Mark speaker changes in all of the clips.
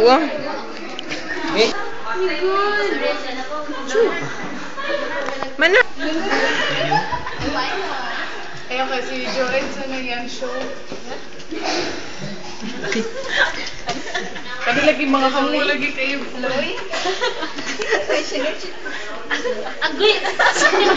Speaker 1: Buwang. Eh? Mana?
Speaker 2: Kaya kasi Joy sa nangyang show. Kami lagi mga kamu lagi kayo.
Speaker 3: Agoy!
Speaker 1: Sige mo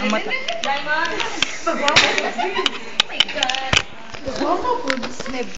Speaker 2: ang mata.
Speaker 3: Pag-wala ko, snib.